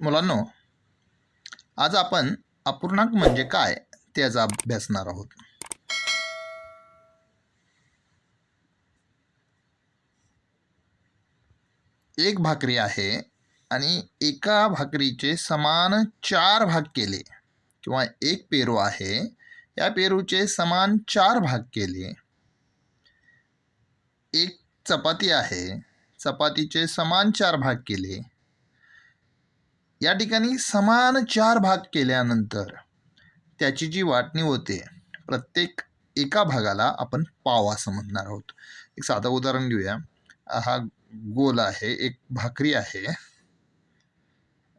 मुलांनो आज आपण अपूर्णांक म्हणजे काय त्याचा अभ्यासणार आहोत. एक भाकरी आहे आणि एका भाकरीचे समान चार भाग केले किंवा एक पेरू आहे या पेरूचे समान चार भाग केले. एक चपाती आहे चपातीचे समान चार भाग केले. या ठिकाणी समान चार भाग केल्यानंतर त्याची जी वाटणी होते प्रत्येक एका भागाला आपण पाव असं म्हणणार आहोत. एक साधं उदाहरण घेऊया. हा गोल आहे एक भाकरी आहे.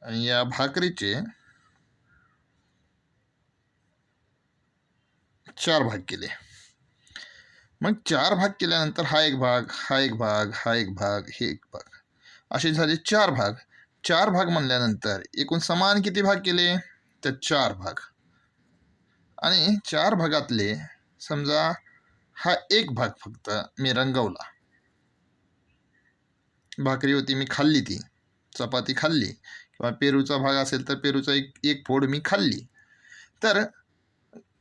आणि या भाकरीचे चार भाग केले. मग चार भाग केल्यानंतर हा एक भाग हा एक भाग हा एक भाग हे एक भाग. असे झाले चार भाग. चार भाग म्हणल्यानंतर एकूण समान किती भाग केले? तर चार भाग. आणि चार भागातले समजा हा एक भाग फक्त मी रंगवला. भाकरी होती मी खाल्ली ती. चपाती खाल्ली. किंवा पेरूचा भाग असेल तर पेरूचा एक एक फोड मी खाल्ली. तर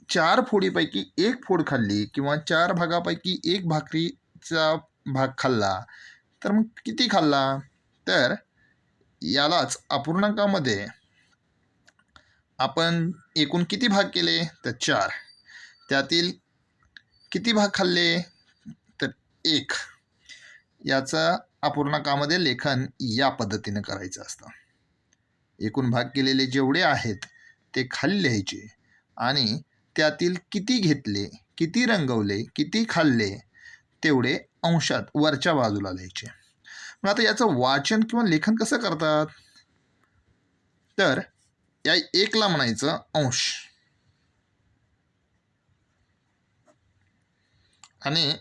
चार फोडीपैकी एक फोड खाल्ली किंवा चार भागापैकी एक भाकरीचा भाग खाल्ला तर मग किती खाल्ला? तर यालाच अपूर्णांकामध्ये आपण एकूण किती भाग केले? तर चार. त्यातील किती भाग खाल्ले? तर एक. याचा अपूर्णांकामध्ये लेखन या पद्धतीने करायचं असतं. एकूण भाग केलेले जेवढे आहेत ते खाली लिहायचे. आणि त्यातील किती घेतले किती रंगवले किती खाल्ले तेवढे अंशात वरच्या बाजूला लिहायचे. मग आता याचं वाचन किंवा लेखन कसं करतात? तर या एकला म्हणायचं अंश. आणि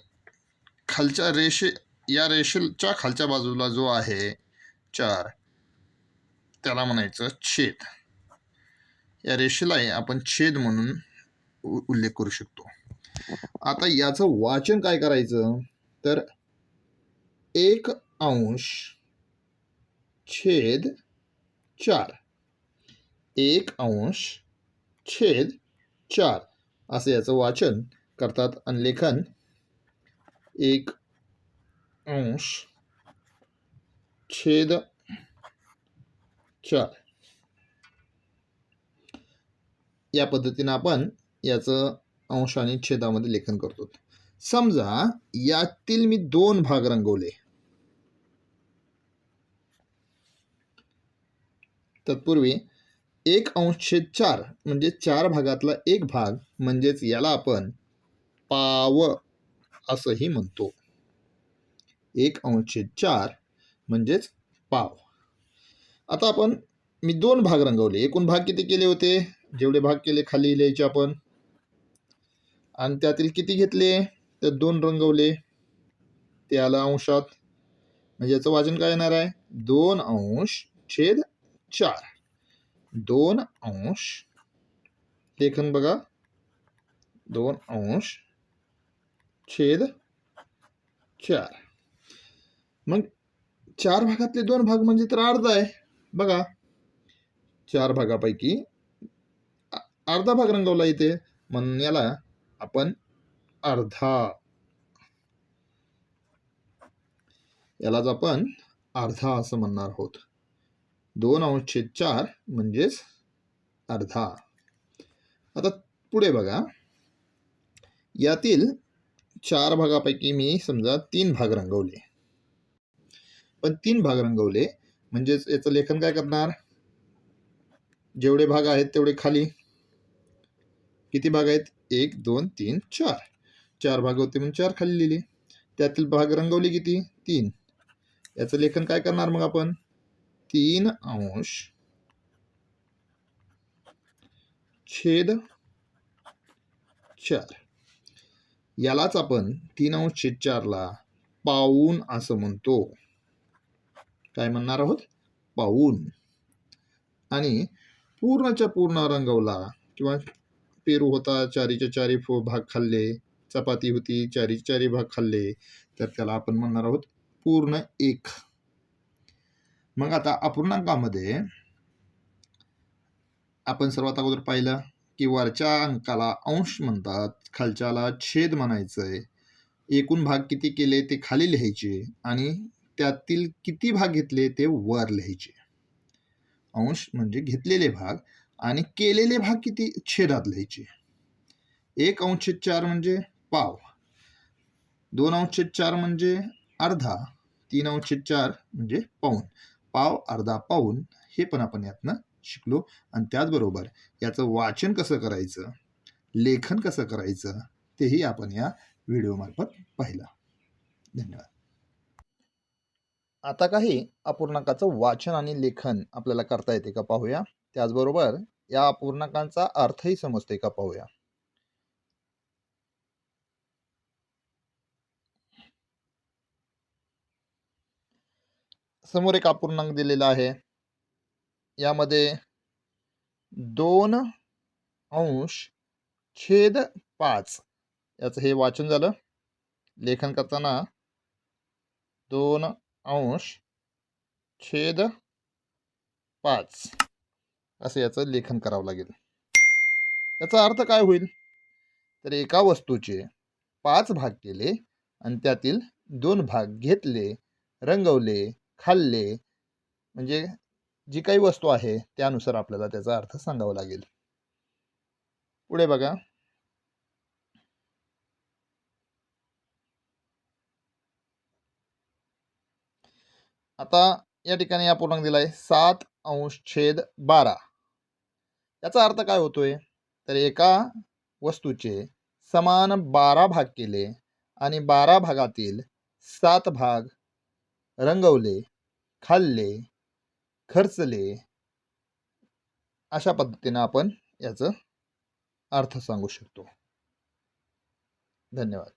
खालच्या रेषे या रेषेच्या खालच्या बाजूला जो आहे चार त्याला म्हणायचं छेद. या रेषेलाही आपण छेद म्हणून उल्लेख करू शकतो. आता याचं वाचन काय करायचं? तर एक अंश छेद चार। एक अंश छेद चार असं याचं वाचन करतात आणि लेखन एक अंश छेद चार। या पद्धतीनं आपण याचं अंश आणि छेदामध्ये लेखन करतो. समजा यातील मी दोन भाग रंगवले. तत्पूर्वी एक अंश छेद चार म्हणजे चार भागातला एक भाग म्हणजेच याला आपण पाव असंही म्हणतो. एक अंश छेद चार म्हणजेच पाव. आता आपण मी दोन भाग रंगवले. एकूण भाग किती केले होते? जेवढे भाग केले खाली लिहायचे आपण. आणि त्यातील किती घेतले? तर दोन रंगवले. ते आलं अंशात म्हणजे याचं वाचन काय येणार आहे? दोन अंश छेद चार. दोन अंश. लेखन बघा. दोन अंश. छेद चार. मग चार भागातले दोन भाग म्हणजे तर अर्धा आहे. बघा. चार भागापैकी अर्धा भाग रंगवला इथे. म्हणून याला आपण अर्धा. यालाच आपण अर्धा असं म्हणणार आहोत. दोन अंश चार म्हणजेच अर्धा. आता पुढे बघा. यातील चार भागापैकी मी समजा तीन भाग रंगवले. पण तीन भाग रंगवले म्हणजेच याचं लेखन काय करणार? जेवढे भाग आहेत तेवढे खाली. किती भाग आहेत? एक दोन तीन चार. चार भाग होते म्हणून चार खाली लिहिले. त्यातील भाग रंगवले किती? तीन. याचं लेखन काय करणार मग आपण? तीन अंश छेद चार. यालाच आपण तीन अंश छेद चारला पाऊन असं म्हणतो. काय म्हणणार आहोत? पाऊन. आणि पूर्णच्या पूर्ण रंगवला किंवा पेरू होता चारीच्या चारी फो भाग खाल्ले चपाती होती चारी चारी भाग खाल्ले तर त्याला आपण म्हणणार आहोत पूर्ण एक. मग आता अपूर्णांकामध्ये आपण सर्वात अगोदर पाहिलं की वरच्या अंकाला अंश म्हणतात खालच्याला छेद म्हणायचं आहे एकूण भाग किती केले ते खाली लिहायचे आणि त्यातील किती भाग घेतले ते वर लिहायचे. अंश म्हणजे घेतलेले भाग आणि केलेले भाग किती छेदात लिहायचे. एक अंश चार म्हणजे पाव. दोन अंश चार म्हणजे अर्धा. तीन अंश चार म्हणजे पाऊन पाव अर्धा पाऊन हे पण आपण यातनं शिकलो. आणि त्याचबरोबर याचं वाचन कसं करायचं? लेखन कसं करायचं? तेही आपण या व्हिडिओमार्फत पाहिलं. धन्यवाद. आता काही अपूर्णांकाचं वाचन आणि लेखन आपल्याला करता येते का पाहूया? त्याचबरोबर या अपूर्णांकांचा अर्थही समजते का पाहूया? समोर एक अपूर्णांक दिलेला आहे. यामध्ये दोन अंश छेद पाच. याचं हे वाचन झालं. लेखन करताना दोन अंश छेद पाच. असं याचं लेखन करावं लागेल. याचा अर्थ काय होईल? तर एका वस्तूचे पाच भाग केले आणि त्यातील दोन भाग घेतले रंगवले खाल्ले म्हणजे जी काही वस्तू आहे त्यानुसार आपल्याला त्याचा अर्थ सांगावा लागेल. पुढे बघा. आता या ठिकाणी या पूर्णांक दिलाय सात अंश छेद बारा. याचा अर्थ काय होतोय? तर एका वस्तूचे समान बारा भाग केले आणि बारा भागातील सात भाग रंगवले खाल्ले खर्चले अशा पद्धतीनं आपण याचं अर्थ सांगू शकतो. धन्यवाद.